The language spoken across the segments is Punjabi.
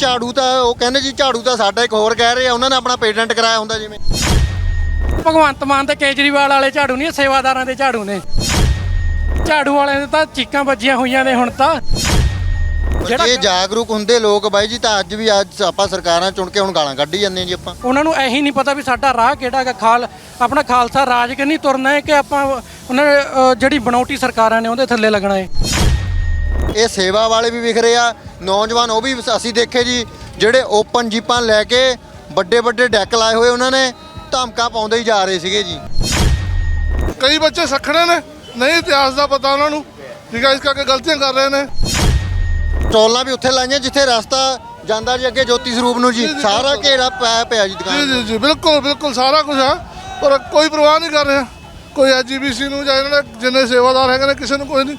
ਝਾੜੂ ਤਾਂ ਉਹ ਕਹਿੰਦੇ ਜੀ ਝਾੜੂ ਤਾਂ ਸਾਡਾ ਇੱਕ ਹੋਰ ਕਹਿ ਰਹੇ ਆ ਉਹਨਾਂ ਨੇ ਆਪਣਾ ਪੇਟੈਂਟ ਕਰਾਇਆ ਹੁੰਦਾ ਜਿਵੇਂ। ਭਗਵੰਤ ਮਾਨ ਤੇ ਕੇਜਰੀਵਾਲ ਵਾਲੇ ਝਾੜੂ ਨਹੀਂ ਸੇਵਾਦਾਰਾਂ ਦੇ ਝਾੜੂ ਨੇ। ਝਾੜੂ ਵਾਲੇ ਦੇ ਤਾਂ ਚੀਕਾਂ ਵੱਜੀਆਂ ਹੋਈਆਂ ਨੇ ਹੁਣ ਤਾਂ। ਜਿਹੜਾ ਜੇ ਜਾਗਰੂਕ ਹੁੰਦੇ ਲੋਕ ਬਾਈ ਜੀ ਤਾਂ ਅੱਜ ਵੀ ਅੱਜ ਆਪਾਂ ਸਰਕਾਰਾਂ ਚੁਣ ਕੇ ਹੁਣ ਗਾਲਾਂ ਕੱਢੀ ਜਾਂਦੇ ਜੀ ਆਪਾਂ। ਉਹਨਾਂ ਨੂੰ ਇਹੀ ਨਹੀਂ ਪਤਾ ਵੀ ਸਾਡਾ ਰਾਹ ਕਿਹੜਾ ਹੈਗਾ ਖਾਲ ਆਪਣਾ ਖਾਲਸਾ ਰਾਜ ਕਿ ਨਹੀਂ ਤੁਰਨਾ ਹੈ ਕਿ ਆਪਾਂ ਉਹਨਾਂ ਜਿਹੜੀ ਬਣਾਉਟੀ ਸਰਕਾਰਾਂ ਨੇ ਉਹਦੇ ਥੱਲੇ ਲੱਗਣਾ ਹੈ। ਇਹ ਸੇਵਾ ਵਾਲੇ ਵੀ ਵਿਖ ਰਹੇ ਆ ਨੌਜਵਾਨ ਉਹ ਵੀ ਅਸੀਂ ਦੇਖੇ ਜੀ ਜਿਹੜੇ ਓਪਨ ਜੀਪਾਂ ਲੈ ਕੇ ਵੱਡੇ ਵੱਡੇ ਡੈਕ ਲਾਏ ਹੋਏ ਉਹਨਾਂ ਨੇ ਧਮਕਾ ਪਾਉਂਦੇ ਹੀ ਜਾ ਰਹੇ ਸੀਗੇ ਜੀ। ਕਈ ਬੱਚੇ ਸਖਣੇ ਨੇ ਨਹੀਂ ਇਤਿਹਾਸ ਦਾ ਪਤਾ ਉਹਨਾਂ ਨੂੰ ਠੀਕ ਹੈ ਇਸ ਕਰਕੇ ਗਲਤੀਆਂ ਕਰ ਰਹੇ ਨੇ। ਟੋਲਾਂ ਵੀ ਉੱਥੇ ਲਾਈਆਂ ਜਿੱਥੇ ਰਸਤਾ ਜਾਂਦਾ ਜੀ ਅੱਗੇ ਜੋਤੀ ਸਰੂਪ ਨੂੰ ਜੀ ਸਾਰਾ। ਘੇਰਾ ਪਾਇਆ ਪਿਆ ਜੀ ਦੁਕਾਨ ਜੀ ਜੀ ਬਿਲਕੁਲ ਬਿਲਕੁਲ ਸਾਰਾ ਕੁਝ ਹੈ ਪਰ ਕੋਈ ਪਰਵਾਹ ਨਹੀਂ ਕਰ ਰਿਹਾ। ਕੋਈ ਐਜੀਬੀਸੀ ਨੂੰ ਜਾਂ ਇਹਨਾਂ ਦੇ ਜਿੰਨੇ ਸੇਵਾਦਾਰ ਹੈਗੇ ਨੇ ਕਿਸੇ ਨੂੰ ਕੋਈ ਨਹੀਂ।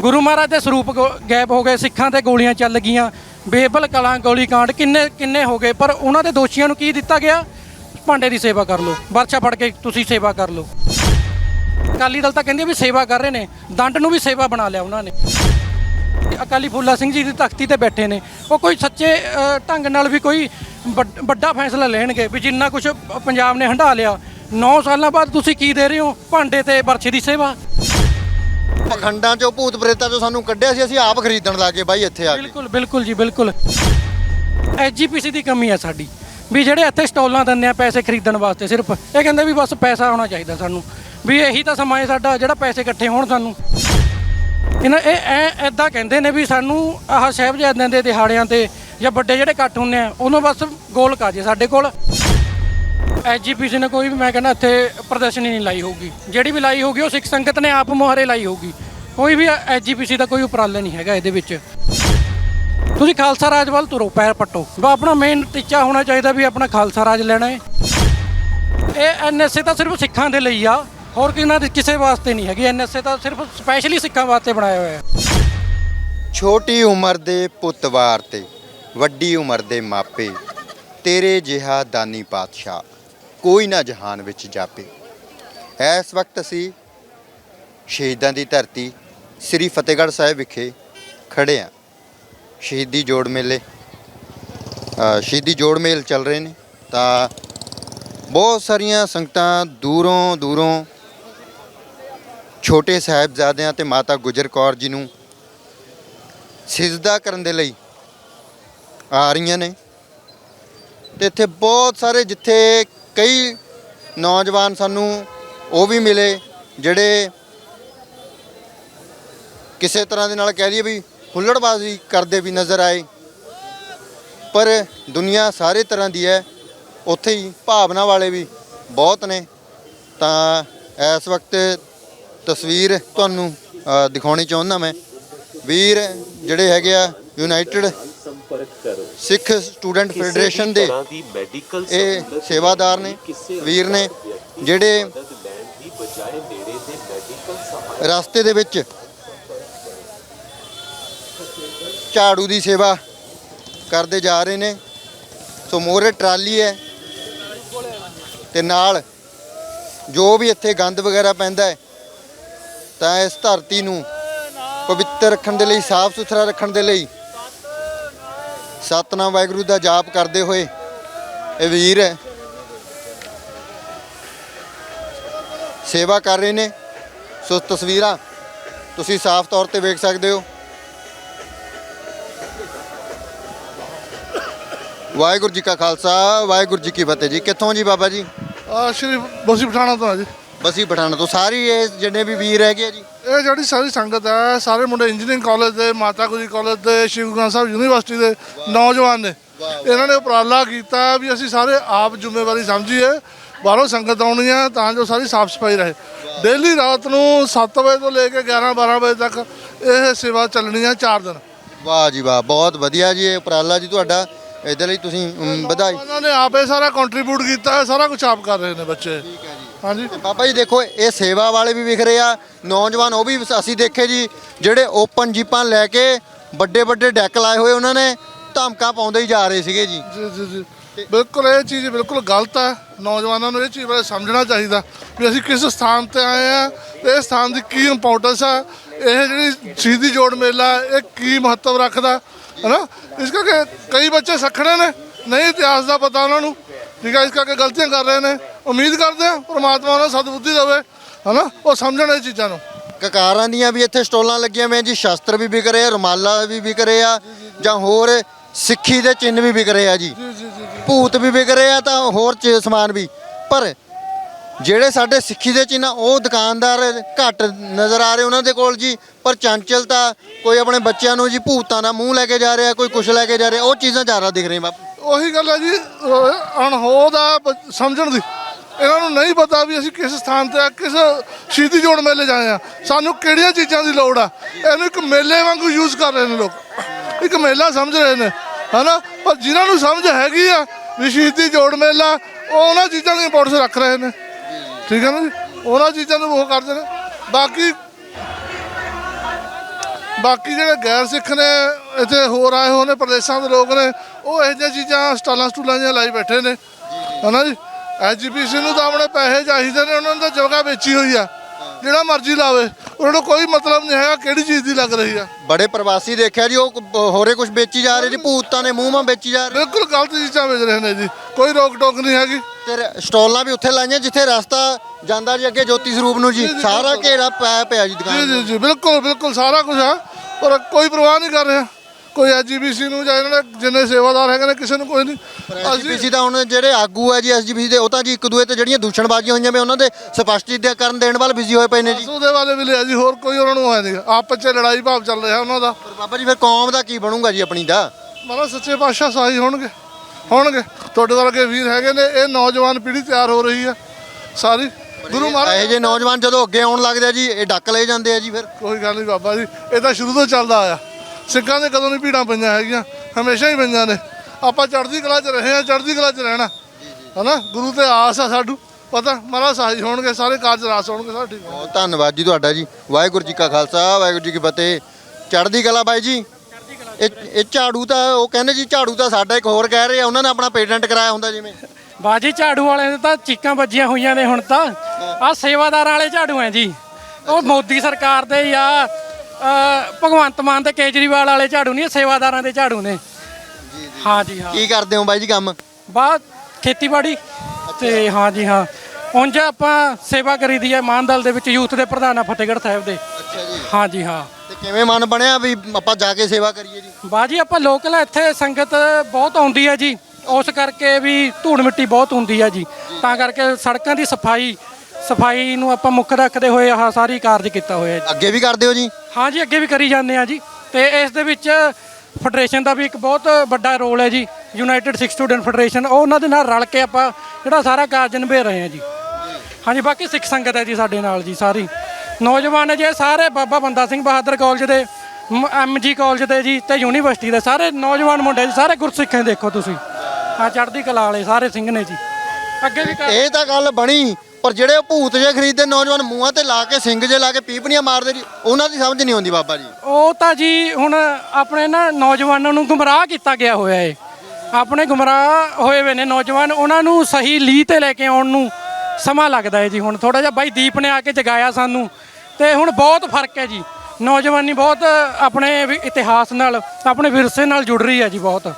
ਗੁਰੂ ਮਹਾਰਾਜ ਦੇ ਸਰੂਪ ਗੋ- ਗਾਇਬ ਹੋ ਗਏ ਸਿੱਖਾਂ ਤੇ ਗੋਲੀਆਂ ਚੱਲ ਗਈਆਂ ਬੇਬਲ ਕਲਾਂ ਗੋਲੀ ਕਾਂਡ ਕਿੰਨੇ ਕਿੰਨੇ ਹੋ ਗਏ? ਪਰ ਉਹਨਾਂ ਦੇ ਦੋਸ਼ੀਆਂ ਨੂੰ ਕੀ ਦਿੱਤਾ ਗਿਆ? ਭਾਂਡੇ ਦੀ ਸੇਵਾ ਕਰ ਲਓ। ਵਰਛਾ ਫੜ ਕੇ ਤੁਸੀਂ ਸੇਵਾ ਕਰ ਲਓ। ਅਕਾਲੀ ਦਲ ਤਾਂ ਕਹਿੰਦੇ ਵੀ ਸੇਵਾ ਕਰ ਰਹੇ ਨੇ ਦੰਡ ਨੂੰ ਵੀ ਸੇਵਾ ਬਣਾ ਲਿਆ ਉਹਨਾਂ ਨੇ। ਅਕਾਲੀ ਫੂਲਾ ਸਿੰਘ ਜੀ ਦੀ ਤਖਤੀ ਤੇ ਬੈਠੇ ਨੇ। ਉਹ ਕੋਈ ਸੱਚੇ ਅ, ਢੰਗ ਨਾਲ ਵੀ ਕੋਈ ਵੱਡ- ਵੱਡਾ ਫੈਸਲਾ ਲੈਣਗੇ ਵੀ ਜਿੰਨਾ ਕੁਝ ਪੰਜਾਬ ਨੇ ਹੰਢਾ ਲਿਆ। 9 ਸਾਲਾਂ ਬਾਅਦ ਤੁਸੀਂ ਕੀ ਦੇ ਰਹੇ ਹੋ? ਭਾਂਡੇ ਤੇ ਵਰਛੇ ਦੀ ਸੇਵਾ। ਪਖੰਡਾਂ ਚੋਂ ਭੂਤ ਪ੍ਰੇਤਾਂ ਚੋਂ ਸਾਨੂੰ ਕੱਢਿਆ ਸੀ, ਅਸੀਂ ਆਪ ਖਰੀਦਣ ਲੱਗੇ ਬਾਈ ਇੱਥੇ ਆ ਕੇ। ਬਿਲਕੁਲ ਬਿਲਕੁਲ ਜੀ, ਬਿਲਕੁਲ। ਐਜੀਪੀਸੀ ਦੀ ਕਮੀ ਹੈ ਸਾਡੀ। ਵੀ ਜਿਹੜੇ ਇੱਥੇ ਸਟਾਲਾਂ ਦਿੰਦੇ ਆ ਪੈਸੇ ਖਰੀਦਣ ਵਾਸਤੇ ਸਿਰਫ, ਇਹ ਕਹਿੰਦੇ ਵੀ ਬਸ ਪੈਸਾ ਹੋਣਾ ਚਾਹੀਦਾ ਸਾਨੂੰ। ਵੀ ਇਹੀ ਤਾਂ ਸਮਾਂ ਹੈ ਸਾਡਾ, ਜਿਹੜਾ ਪੈਸੇ ਇਕੱਠੇ ਹੋਣ ਸਾਨੂੰ। ਇਹਨਾਂ, ਇਹ ਐ ਐਦਾਂ ਕਹਿੰਦੇ ਨੇ ਵੀ ਸਾਨੂੰ ਆਹ ਸਾਹਿਬਜ਼ਾਦਿਆਂ ਦੇ ਦਿਹਾੜਿਆਂ ਤੇ ਜਾਂ ਵੱਡੇ ਜਿਹੜੇ ਇਕੱਠ ਹੁੰਦੇ ਆ, ਉਹਨੂੰ ਬਸ ਗੋਲ ਕਾਜੇ ਸਾਡੇ ਕੋਲ। ਐਜੀਪੀਸੀ ਨੇ ਕੋਈ ਵੀ, ਮੈਂ ਕਹਿੰਦਾ ਇੱਥੇ ਪ੍ਰਦਰਸ਼ਨੀ ਨਹੀਂ ਲਾਈ ਹੋਊਗੀ। ਜਿਹੜੀ ਵੀ ਲਾਈ ਹੋਊਗੀ, ਉਹ ਸਿੱਖ ਸੰਗਤ ਨੇ ਆਪ ਮੁਹਾਰੇ ਲਾਈ ਹੋਊਗੀ। ਕੋਈ ਵੀ ਐਜੀਪੀਸੀ ਦਾ ਕੋਈ ਉਪਰਾਲਾ ਨਹੀਂ ਹੈਗਾ ਇਹਦੇ ਵਿੱਚ। ਤੁਸੀਂ ਖਾਲਸਾ ਰਾਜ ਵੱਲ ਤੁਰੋ, ਪੈਰ ਪੱਟੋ। ਬਾ ਆਪਣਾ ਮੇਨ ਟੀਚਾ ਹੋਣਾ ਚਾਹੀਦਾ ਵੀ ਆਪਣਾ ਖਾਲਸਾ ਰਾਜ ਲੈਣਾ ਹੈ। ਇਹ ਐਨਐਸਏ ਤਾਂ ਸਿਰਫ ਸਿੱਖਾਂ ਦੇ ਲਈ ਆ, ਹੋਰ ਕਿਨਾਂ ਦੇ ਕਿਸੇ ਵਾਸਤੇ ਨਹੀਂ ਹੈਗੀ। ਐਨਐਸਏ ਤਾਂ ਸਿਰਫ ਸਪੈਸ਼ਲੀ ਸਿੱਖਾਂ ਵਾਸਤੇ ਬਣਾਇਆ ਹੋਇਆ ਹੈ। ਛੋਟੀ ਉਮਰ ਦੇ ਪੁੱਤਵਾਰ ਤੇ, ਵੱਡੀ ਉਮਰ ਦੇ ਮਾਪੇ, ਤੇਰੇ ਜਿਹਾ ਦਾਨੀ ਪਾਤਸ਼ਾਹ। ਕੋਈ ਨਾ ਜਹਾਨ ਵਿੱਚ ਜਾਪੇ। ਇਸ ਵਕਤ ਅਸੀਂ ਸ਼ਹੀਦਾਂ ਦੀ ਧਰਤੀ ਸ੍ਰੀ ਫਤਿਹਗੜ੍ਹ ਸਾਹਿਬ ਵਿਖੇ ਖੜੇ ਹਾਂ। ਸ਼ਹੀਦੀ ਜੋੜ ਮੇਲੇ ਸ਼ਹੀਦੀ ਜੋੜ ਮੇਲ ਚੱਲ ਰਹੇ ਨੇ। ਤਾਂ ਬਹੁਤ ਸਾਰੀਆਂ ਸੰਗਤਾਂ ਦੂਰੋਂ ਦੂਰੋਂ ਛੋਟੇ ਸਾਹਿਬਜ਼ਾਦਿਆਂ ਤੇ ਮਾਤਾ ਗੁਜਰ ਕੌਰ ਜੀ ਨੂੰ ਸਿਜਦਾ ਕਰਨ ਦੇ ਲਈ ਆ ਰਹੀਆਂ ਨੇ। ਤੇ ਇੱਥੇ ਬਹੁਤ ਸਾਰੇ ਜਿੱਥੇ ਕਈ ਨੌਜਵਾਨ ਸਾਨੂੰ ਉਹ ਵੀ ਮਿਲੇ ਜਿਹੜੇ ਕਿਸੇ ਤਰ੍ਹਾਂ ਦੇ ਨਾਲ ਕਹਿ ਲਈਏ ਵੀ ਹੁੱਲੜਬਾਜ਼ੀ ਕਰਦੇ ਵੀ ਨਜ਼ਰ ਆਏ। ਪਰ ਦੁਨੀਆ ਸਾਰੇ ਤਰ੍ਹਾਂ ਦੀ ਹੈ। ਉੱਥੇ ਹੀ ਭਾਵਨਾ ਵਾਲੇ ਵੀ ਬਹੁਤ ਨੇ। ਤਾਂ ਇਸ ਵਕਤ ਤਸਵੀਰ ਤੁਹਾਨੂੰ ਦਿਖਾਉਣੀ ਚਾਹੁੰਦਾ ਮੈਂ। ਵੀਰ ਜਿਹੜੇ ਹੈਗੇ ਆ ਯੂਨਾਈਟਿਡ ਸਿੱਖ ਸਟੂਡੈਂਟ ਫੈਡਰੇਸ਼ਨ ਦੇ ਇਹ ਸੇਵਾਦਾਰ ਨੇ ਵੀਰ ਨੇ ਜਿਹੜੇ ਰਸਤੇ ਦੇ ਵਿੱਚ ਝਾੜੂ ਦੀ ਸੇਵਾ ਕਰਦੇ ਜਾ ਰਹੇ ਨੇ। ਸੋ ਮੋਰੇ ਟਰਾਲੀ ਹੈ ਤੇ ਨਾਲ ਜੋ ਵੀ ਇੱਥੇ ਗੰਦ ਵਗੈਰਾ ਪੈਂਦਾ ਹੈ ਤਾਂ ਇਸ ਧਰਤੀ ਨੂੰ ਪਵਿੱਤਰ ਰੱਖਣ ਦੇ ਲਈ ਸਾਫ਼ ਸੁਥਰਾ ਰੱਖਣ ਦੇ ਲਈ ਸਤਨਾਮ ਵਾਹਿਗੁਰੂ ਦਾ ਜਾਪ ਕਰਦੇ ਹੋਏ ਇਹ ਵੀਰ ਹੈ ਸੇਵਾ ਕਰ ਰਹੇ ਨੇ। ਸੋ ਤਸਵੀਰਾਂ ਤੁਸੀਂ ਸਾਫ਼ ਤੌਰ ਤੇ ਵੇਖ ਸਕਦੇ ਹੋ। ਵਾਹਿਗੁਰੂ ਜੀ ਕਾ ਖਾਲਸਾ ਵਾਹਿਗੁਰੂ ਜੀ ਕੀ ਫਤਿਹ ਜੀ। ਕਿੱਥੋਂ ਜੀ ਬਾਬਾ ਜੀ? ਆ ਸ਼੍ਰੀ ਬਸੀ ਪਠਾਣਾ ਤੋਂ ਆ ਜੀ। ਬਸੀ ਪਠਾਣਾ ਤੋਂ। ਸਾਰੀ ਇਹ ਜਿੰਨੇ ਵੀ ਵੀਰ ਹੈਗੇ ਆ ਜੀ ਇਹ ਜਿਹੜੀ ਸਾਰੀ ਸੰਗਤ ਹੈ ਸਾਰੇ ਮੁੰਡੇ ਇੰਜੀਨੀਅਰਿੰਗ ਕਾਲਜ ਦੇ ਮਾਤਾ ਗੁਜਰੀ ਕਾਲਜ ਦੇ ਸ਼੍ਰੀ ਗੁਰੂ ਗ੍ਰੰਥ ਸਾਹਿਬ ਯੂਨੀਵਰਸਿਟੀ ਦੇ ਨੌਜਵਾਨ ਨੇ। ਇਹਨਾਂ ਨੇ ਉਪਰਾਲਾ ਕੀਤਾ ਵੀ ਅਸੀਂ ਸਾਰੇ ਆਪ ਜ਼ਿੰਮੇਵਾਰੀ ਸਮਝੀਏ ਬਾਹਰੋਂ ਸੰਗਤ ਆਉਣੀ ਹੈ ਤਾਂ ਜੋ ਸਾਰੀ ਸਾਫ਼ ਸਫ਼ਾਈ ਰਹੇ। ਡੇਲੀ ਰਾਤ ਨੂੰ 7 ਵਜੇ ਤੋਂ ਲੈ ਕੇ 11 12 ਵਜੇ ਤੱਕ ਇਹ ਸੇਵਾ ਚੱਲਣੀ ਹੈ 4 ਦਿਨ। ਵਾਹ ਜੀ ਵਾਹ ਬਹੁਤ ਵਧੀਆ ਜੀ ਇਹ ਉਪਰਾਲਾ ਜੀ ਤੁਹਾਡਾ। ਇਹਦੇ ਲਈ ਤੁਸੀਂ ਵਧਾਈ। ਉਹਨਾਂ ਨੇ ਆਪੇ ਸਾਰਾ ਕੰਟਰੀਬਿਊਟ ਕੀਤਾ ਹੈ ਸਾਰਾ ਕੁਝ ਆਪ ਕਰ ਰਹੇ ਨੇ ਬੱਚੇ। ਹਾਂਜੀ। ਬਾਬਾ ਜੀ ਦੇਖੋ ਇਹ ਸੇਵਾ ਵਾਲੇ ਵੀ ਵਿਖ ਰਹੇ ਆ। ਨੌਜਵਾਨ ਉਹ ਵੀ ਅਸੀਂ ਦੇਖੇ ਜੀ ਜਿਹੜੇ ਓਪਨ ਜੀਪਾਂ ਲੈ ਕੇ ਵੱਡੇ ਵੱਡੇ ਡੈਕ ਲਾਏ ਹੋਏ ਉਹਨਾਂ ਨੇ ਧਮਕਾ ਪਾਉਂਦੇ ਹੀ ਜਾ ਰਹੇ ਸੀਗੇ ਜੀ। ਜੀ ਜੀ ਜੀ। ਬਿਲਕੁਲ ਇਹ ਚੀਜ਼ ਬਿਲਕੁਲ ਗਲਤ ਹੈ ਨੌਜਵਾਨਾਂ ਨੂੰ ਇਹ ਚੀਜ਼ ਬਾਰੇ ਸਮਝਣਾ ਚਾਹੀਦਾ ਵੀ ਅਸੀਂ ਕਿਸ ਸਥਾਨ ਤੇ ਆਏ ਆ ਤੇ ਇਸ ਸਥਾਨ ਦੀ ਕੀ ਇੰਪੋਰਟੈਂਸ ਆ ਇਹ ਜਿਹੜੀ ਸ਼ਹੀਦੀ ਜੋੜ ਮੇਲਾ ਇਹ ਕੀ ਮਹੱਤਵ ਰੱਖਦਾ ਹੈਨਾ? ਇਸ ਕਰਕੇ ਕਈ ਬੱਚੇ ਸਖਣੇ ਨੇ ਨਹੀਂ ਇਤਿਹਾਸ ਦਾ ਪਤਾ ਉਹਨਾਂ ਨੂੰ। ਠੀਕ ਹੈ ਇਸ ਕਰਕੇ ਗਲਤੀਆਂ ਕਰ ਰਹੇ ਨੇ। ਉਮੀਦ ਕਰਦੇ ਆ ਪ੍ਰਮਾਤਮਾ ਉਹਨਾਂ ਨੂੰ ਸਤਬੁੱਧੀ ਦੇਵੇ ਹੈਨਾ? ਉਹ ਸਮਝਣ ਇਹ ਚੀਜ਼ਾਂ ਨੂੰ। ਕਕਾਰਾਂ ਦੀਆਂ ਵੀ ਇੱਥੇ ਸਟਾਲਾਂ ਲੱਗੀਆਂ ਹੋਈਆਂ ਜੀ ਸ਼ਸਤਰ ਵੀ ਵਿਕ ਰਹੇ ਆ ਰੁਮਾਲਾ ਵੀ ਵਿਕ ਰਹੇ ਆ ਜਾਂ ਹੋਰ ਸਿੱਖੀ ਦੇ ਚਿੰਨ੍ਹ ਵੀ ਵਿਕ ਰਹੇ ਆ ਜੀ। ਭੂਤ ਵੀ ਵਿਕ ਰਹੇ ਆ ਤਾਂ ਹੋਰ ਸਮਾਨ ਵੀ। ਪਰ ਜਿਹੜੇ ਸਾਡੇ ਸਿੱਖੀ ਦੇ ਚਿੰਨ੍ਹ ਉਹ ਦੁਕਾਨਦਾਰ ਘੱਟ ਨਜ਼ਰ ਆ ਰਹੇ ਉਹਨਾਂ ਦੇ ਕੋਲ ਜੀ। ਪਰ ਚੰਚਲਤਾ ਕੋਈ ਆਪਣੇ ਬੱਚਿਆਂ ਨੂੰ ਜੀ ਭੂਤਾਂ ਦਾ ਮੂੰਹ ਲੈ ਕੇ ਜਾ ਰਿਹਾ ਕੋਈ ਕੁਛ ਲੈ ਕੇ ਜਾ ਰਿਹਾ ਉਹ ਚੀਜ਼ਾਂ ਜ਼ਿਆਦਾ ਦਿਖ ਰਹੀਆਂ ਬਾਪੂ। ਉਹੀ ਗੱਲ ਹੈ ਜੀ ਅਣਹੋਦ ਆ ਸਮਝਣ ਦੀ। ਇਹਨਾਂ ਨੂੰ ਨਹੀਂ ਪਤਾ ਵੀ ਅਸੀਂ ਕਿਸ ਸਥਾਨ ਤੇ ਆ, ਕਿਸ ਸ਼ਹੀਦੀ ਜੋੜ ਮੇਲੇ ਜਾਏ ਆ। ਸਾਨੂੰ ਕਿਹੜੀਆਂ ਚੀਜ਼ਾਂ ਦੀ ਲੋੜ ਆ? ਇਹਨੂੰ ਇੱਕ ਮੇਲੇ ਵਾਂਗੂ ਯੂਜ਼ ਕਰ ਰਹੇ ਨੇ ਲੋਕ। ਇੱਕ ਮੇਲਾ ਸਮਝ ਰਹੇ ਨੇ, ਹਨਾ? ਪਰ ਜਿਨ੍ਹਾਂ ਨੂੰ ਸਮਝ ਹੈਗੀ ਆ ਵੀ ਸ਼ਹੀਦੀ ਜੋੜ ਮੇਲਾ, ਉਹ ਉਹਨਾਂ ਚੀਜ਼ਾਂ ਨੂੰ ਇੰਪੋਰਟੈਂਸ ਰੱਖ ਰਹੇ ਨੇ। ਠੀਕ ਹੈ ਨਾ ਜੀ? ਉਹਨਾਂ ਚੀਜ਼ਾਂ ਨੂੰ ਉਹ ਕਰਦੇ ਨੇ। ਬਾਕੀ ਬਾਕੀ ਜਿਹੜੇ ਗੈਰ ਸਿੱਖ ਨੇ, ਇੱਥੇ ਹੋਰ ਆਏ ਹੋਏ ਨੇ, ਪ੍ਰਦੇਸ਼ਾਂ ਦੇ ਲੋਕ ਨੇ ਉਹ ਇਹੋ ਜਿਹੀਆਂ ਚੀਜ਼ਾਂ ਸਟਾਲਾਂ ਸਟੂਲਾਂ ਜਿਹੀਆਂ ਲਾਈ ਬੈਠੇ ਨੇ। ਹਨਾ ਜੀ? ਐਜੀਪੀਸੀ ਨੂੰ ਤਾਂ ਆਪਣੇ ਪੈਸੇ ਚਾਹੀਦੇ ਨੇ ਉਹਨਾਂ ਨੇ ਤਾਂ ਜਗ੍ਹਾ ਵੇਚੀ ਹੋਈ ਆ। ਜਿਹੜਾ ਮਰਜ਼ੀ ਲਾਵੇ ਉਹਨਾਂ ਨੂੰ ਕੋਈ ਮਤਲਬ ਨਹੀਂ ਹੈਗਾ ਕਿਹੜੀ ਚੀਜ਼ ਦੀ ਲੱਗ ਰਹੀ ਆ। ਬੜੇ ਪ੍ਰਵਾਸੀ ਦੇਖਿਆ ਜੀ ਉਹ ਹੋਰੇ ਕੁਝ ਵੇਚੀ ਜਾ ਰਹੇ ਜੀ ਭੂਤਾਂ ਦੇ ਮੂੰਹ ਵੇਚੀ ਜਾ ਰਹੇ। ਬਿਲਕੁਲ ਗਲਤ ਚੀਜ਼ਾਂ ਵੇਚ ਰਹੇ ਨੇ ਜੀ ਕੋਈ ਰੋਕ ਟੋਕ ਨਹੀਂ ਹੈਗੀ। ਤੇ ਸਟਾਲਾਂ ਵੀ ਉੱਥੇ ਲਾਈਆਂ ਜਿੱਥੇ ਰਸਤਾ ਜਾਂਦਾ ਜੀ ਅੱਗੇ ਜੋਤੀ ਸਰੂਪ ਨੂੰ ਜੀ ਸਾਰਾ। ਘੇਰਾ ਪਿਆ ਪਿਆ ਜੀ ਜੀ ਦੁਕਾਨ ਜੀ ਜੀ ਬਿਲਕੁਲ ਬਿਲਕੁਲ ਸਾਰਾ ਕੁਝ ਆ ਪਰ ਕੋਈ ਪਰਵਾਹ ਨਹੀਂ ਕਰ ਰਿਹਾ। ਕੋਈ ਐਜੀਪੀਸੀ ਨੂੰ ਜਾਂ ਇਹਨਾਂ ਦੇ ਜਿੰਨੇ ਸੇਵਾਦਾਰ ਹੈਗੇ ਨੇ ਕਿਸੇ ਨੂੰ ਕੋਈ ਨਹੀਂ। ਐਸਜੀਪੀਸੀ ਦਾ ਹੁਣ ਜਿਹੜੇ ਆਗੂ ਹੈ ਜੀ ਐਸਜੀਪੀਸੀ ਦੇ ਉਹ ਤਾਂ ਜੀ ਇੱਕ ਦੂਏ ਤੇ ਜਿਹੜੀਆਂ ਦੂਸ਼ਣਬਾਜ਼ੀਆਂ ਹੋਈਆਂ ਨੇ ਉਹਨਾਂ ਦੇ ਸਪਸ਼ਟੀਕਰਨ ਦੇਣ ਵੱਲ ਬਿਜ਼ੀ ਹੋਏ ਪਏ ਨੇ ਜੀ। ਉਹਦੇ ਵਾਲੇ ਵੀ ਲਿਆ ਜੀ ਹੋਰ ਕੋਈ ਉਹਨਾਂ ਨੂੰ ਆਇਆ ਨਹੀਂ। ਆਪਸ 'ਚ ਲੜਾਈ ਭਾਵ ਚੱਲ ਰਿਹਾ ਉਹਨਾਂ ਦਾ। ਪਰ ਬਾਬਾ ਜੀ ਫਿਰ ਕੌਮ ਦਾ ਕੀ ਬਣੂਗਾ ਜੀ ਆਪਣੀ ਦਾ? ਮਹਾਰਾਜ ਸੱਚੇ ਪਾਤਸ਼ਾਹ ਸਾਹੀ ਹੋਣਗੇ। ਹੋਣਗੇ। ਤੁਹਾਡੇ ਵਰਗੇ ਵੀਰ ਹੈਗੇ ਨੇ ਇਹ ਨੌਜਵਾਨ ਪੀੜ੍ਹੀ ਤਿਆਰ ਹੋ ਰਹੀ ਆ ਸਾਰੀ। ਗੁਰੂ ਇਹੋ ਮਹਾਰਾਜ ਜਿਹੇ ਨੌਜਵਾਨ ਜਦੋਂ ਅੱਗੇ ਆਉਣ ਲੱਗਦੇ ਆ ਜੀ ਇਹ ਡੱਕ ਲਏ ਜਾਂਦੇ ਆ ਜੀ ਫਿਰ। ਕੋਈ ਗੱਲ ਨਹੀਂ ਬਾਬਾ ਜੀ ਇਹ ਤਾਂ ਸ਼ੁਰੂ ਤੋਂ ਚੱਲਦਾ ਆਇਆ। ਸਿੱਖਾਂ ਦੇ ਕਦੋਂ ਨਹੀਂ ਭੀੜਾਂ ਪਈਆਂ ਹੈਗੀਆਂ? ਹਮੇਸ਼ਾ ਹੀ ਪਈਆਂ ਨੇ। ਆਪਾਂ ਚੜ੍ਹਦੀ ਕਲਾ 'ਚ ਰਹੇ ਆ ਚੜ੍ਹਦੀ ਕਲਾ 'ਚ ਰਹਿਣਾ। ਹਨਾ? ਗੁਰੂ ਤੇ ਆਸ ਆ ਸਾਡੂ। ਪਤਾ ਮਹਾਰਾਜ ਸਾਹੀ ਹੋਣਗੇ ਸਾਰੇ ਕਾਰਜ ਰਾਸ ਹੋਣਗੇ ਸਾਰੇ ਠੀਕ। ਬਹੁਤ ਧੰਨਵਾਦ ਜੀ ਤੁਹਾਡਾ ਜੀ। ਵਾਹਿਗੁਰੂ ਜੀ ਕਾ ਖਾਲਸਾ ਵਾਹਿਗੁਰੂ ਜੀ ਕੀ ਫਤਿਹ। ਚੜ੍ਹਦੀ ਕਲਾ ਬਾਈ ਜੀ? ਇਹ ਇਹ ਝਾੜੂ ਤਾਂ ਉਹ ਕਹਿੰਦੇ ਜੀ ਝਾੜੂ ਤਾਂ ਸਾਡਾ ਇੱਕ ਹੋਰ ਕਹਿ ਰਹੇ ਆ ਉਹਨਾਂ ਨੇ ਆਪਣਾ ਪੇਟੈਂਟ ਕਰਾਇਆ ਹੁੰਦਾ ਜਿਵੇਂ। ਬਾਜੀ ਝਾੜੂ ਵਾਲਿਆਂ ਦੇ ਤਾਂ ਚੀਕਾਂ ਵੱਜੀਆਂ ਹੋਈਆਂ ਨੇ ਹੁਣ ਤਾਂ। ਆ ਸੇਵਾਦਾਰਾਂ ਵਾਲੇ ਝਾੜੂ ਐ ਜੀ। ਉਹ ਮੋਦੀ ਸਰਕਾਰ ਦੇ ਅ, ਭਗਵੰਤ ਮਾਨ ਤੇ ਕੇਜਰੀਵਾਲ ਵਾਲੇ ਝਾੜੂ ਨਹੀਂ ਸੇਵਾਦਾਰਾਂ ਦੇ ਝਾੜੂ ਨੇ। ਹਾਂ ਜੀ ਹਾਂ। ਕੀ ਕਰਦੇ ਹੋ ਬਾਈ ਜੀ ਕੰਮ? ਬਾਅਦ ਖੇਤੀਬਾੜੀ ਤੇ ਹਾਂ ਜੀ ਹਾਂ। ਉਂਝ ਆਪਾਂ ਸੇਵਾ ਕਰੀਦੀ ਹੈ ਮਾਨਦਲ ਦੇ ਵਿੱਚ ਯੂਥ ਦੇ ਪ੍ਰਧਾਨ ਆ ਫਤਿਹਗੜ੍ਹ ਸਾਹਿਬ ਦੇ। ਅੱਛਾ ਜੀ। ਹਾਂ ਜੀ ਹਾਂ। ਤੇ ਕਿਵੇਂ ਮਨ ਬਣਿਆ ਵੀ ਆਪਾਂ ਜਾ ਕੇ ਸੇਵਾ ਕਰੀਏ ਜੀ? ਬਾਜੀ ਆਪਾਂ ਲੋਕਲ ਇੱਥੇ ਸੰਗਤ ਬਹੁਤ ਆਉਂਦੀ ਹੈ ਜੀ। ਉਸ ਕਰਕੇ ਵੀ ਧੂੜ ਮਿੱਟੀ ਬਹੁਤ ਹੁੰਦੀ ਹੈ ਜੀ। ਤਾਂ ਕਰਕੇ ਸੜਕਾਂ ਦੀ ਸਫ਼ਾਈ ਸਫ਼ਾਈ ਨੂੰ ਆਪਾਂ ਮੁੱਖ ਰੱਖਦੇ ਹੋਏ ਆਹ ਸਾਰੀ ਕਾਰਜ ਕੀਤਾ ਹੋਇਆ ਜੀ। ਅੱਗੇ ਵੀ ਕਰਦੇ ਹੋ ਜੀ? ਹਾਂ ਜੀ, ਅੱਗੇ ਵੀ ਕਰੀ ਜਾਂਦੇ ਆ ਜੀ। ਤੇ ਇਸ ਦੇ ਵਿੱਚ ਫੈਡਰੇਸ਼ਨ ਦਾ ਵੀ ਇੱਕ ਬਹੁਤ ਵੱਡਾ ਰੋਲ ਹੈ ਜੀ। ਯੂਨਾਈਟਿਡ ਸਿੱਖ ਸਟੂਡੈਂਟ ਫੈਡਰੇਸ਼ਨ, ਉਹ ਉਹਨਾਂ ਦੇ ਨਾਲ ਰਲ ਕੇ ਆਪਾਂ ਜਿਹੜਾ ਸਾਰਾ ਕਾਰਜ ਨਿਭੇ ਰਹੇ ਹਾਂ ਜੀ। ਹਾਂਜੀ ਬਾਕੀ ਸਿੱਖ ਸੰਗਤ ਹੈ ਜੀ ਸਾਡੇ ਨਾਲ ਜੀ ਸਾਰੀ। ਨੌਜਵਾਨ ਜੇ ਸਾਰੇ ਬਾਬਾ ਬੰਦਾ ਸਿੰਘ ਬਹਾਦਰ ਕਾਲਜ ਦੇ ਐਮਜੀ ਕਾਲਜ ਦੇ ਜੀ ਤੇ ਯੂਨੀਵਰਸਿਟੀ ਦੇ। ਸਾਰੇ ਨੌਜਵਾਨ ਮੁੰਡੇ ਜੀ, ਸਾਰੇ ਗੁਰਸਿੱਖਾਂ ਦੇਖੋ ਤੁਸੀਂ। ਆ ਚੜ੍ਹਦੀ ਕਲਾ ਵਾਲੇ ਸਾਰੇ ਸਿੰਘ ਨੇ ਜੀ। ਅੱਗੇ ਵੀ ਇਹ ਤਾਂ ਗੱਲ ਬਣੀ। ਪਰ ਜਿਹੜੇ ਉਹ ਭੂਤ ਜੇ ਖਰੀਦਦੇ ਨੌਜਵਾਨ ਮੂੰਹਾਂ ਤੇ ਲਾ ਕੇ ਸਿੰਘ ਜੇ ਲਾ ਕੇ ਪੀਪਣੀਆਂ ਮਾਰਦੇ ਜੀ ਉਹਨਾਂ ਦੀ ਸਮਝ ਨਹੀਂ ਆਉਂਦੀ ਬਾਬਾ ਜੀ। ਉਹ ਤਾਂ ਜੀ ਹੁਣ ਆਪਣੇ ਨਾ ਨੌਜਵਾਨਾਂ ਨੂੰ ਗੁੰਮਰਾਹ ਕੀਤਾ ਗਿਆ ਹੋਇਆ ਏ। ਆਪਣੇ ਗੁੰਮਰਾਹ ਹੋਏ ਹੋਏ ਨੇ ਨੌਜਵਾਨ ਉਹਨਾਂ ਨੂੰ ਸਹੀ ਲੀਹ ਤੇ ਲੈ ਕੇ ਆਉਣ ਨੂੰ ਸਮਾਂ ਲੱਗਦਾ ਹੈ ਜੀ ਹੁਣ। ਥੋੜਾ ਜਿਹਾ ਬਾਈ ਦੀਪ ਨੇ ਆ ਕੇ ਜਗਾਇਆ ਸਾਨੂੰ ਤੇ ਹੁਣ ਬਹੁਤ ਫ਼ਰਕ ਹੈ ਜੀ। ਨੌਜਵਾਨੀ ਬਹੁਤ ਆਪਣੇ ਇਤਿਹਾਸ ਨਾਲ ਆਪਣੇ ਵਿਰਸੇ ਨਾਲ ਜੁੜ ਰਹੀ ਹੈ ਜੀ ਬਹੁਤ।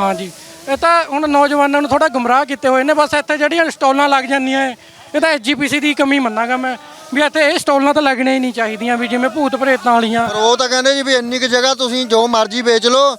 ਹਾਂਜੀ ਇਹ ਤਾਂ ਹੁਣ ਨੌਜਵਾਨਾਂ ਨੂੰ ਥੋੜਾ ਗੁੰਮਰਾਹ ਕੀਤੇ ਹੋਏ ਨੇ ਬਸ ਇੱਥੇ ਜਿਹੜੀਆਂ ਸਟਾਲਾਂ ਲੱਗ ਜਾਂਦੀਆਂ ਏ, ਇਹ ਤਾਂ ਐਸਜੀਪੀਸੀ ਦੀ ਕਮੀ ਮੰਨਾਂਗਾ ਮੈਂ ਵੀ ਇੱਥੇ ਇਹ ਸਟਾਲਾਂ ਤਾਂ ਲੱਗਣੀਆਂ ਹੀ ਨਹੀਂ ਚਾਹੀਦੀਆਂ ਵੀ ਜਿਵੇਂ ਭੂਤ ਪ੍ਰੇਤਾਂ ਵਾਲੀਆਂ ਪਰ ਉਹ ਤਾਂ ਕਹਿੰਦੇ ਜੀ ਵੀ ਇੰਨੀ ਕੁ ਜਗ੍ਹਾ ਤੁਸੀਂ ਜੋ ਮਰਜ਼ੀ ਵੇਚ ਲਓ